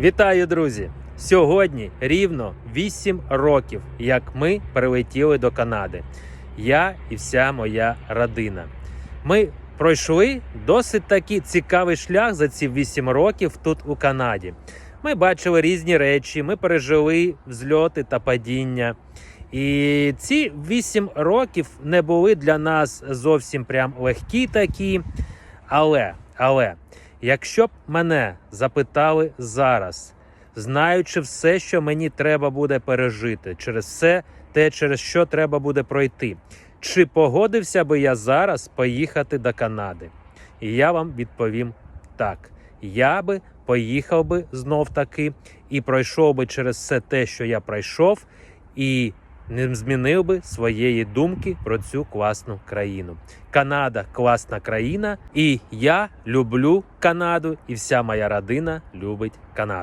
Вітаю, друзі! Сьогодні рівно 8 років, як ми прилетіли до Канади. Я і вся моя родина. Ми пройшли досить таки цікавий шлях за ці 8 років тут у Канаді. Ми бачили різні речі, ми пережили взльоти та падіння. І ці 8 років не були для нас зовсім прям легкі такі. Але, але, якщо б мене запитали зараз, знаючи все, що мені треба буде пережити, через все те, через що треба буде пройти, чи погодився би я зараз поїхати до Канади? І я вам відповім так: я би поїхав би знов таки і пройшов би через все те, що я пройшов, і не змінив би своєї думки про цю класну країну. Канада класна країна, і я люблю Канаду, і вся моя родина любить Канаду.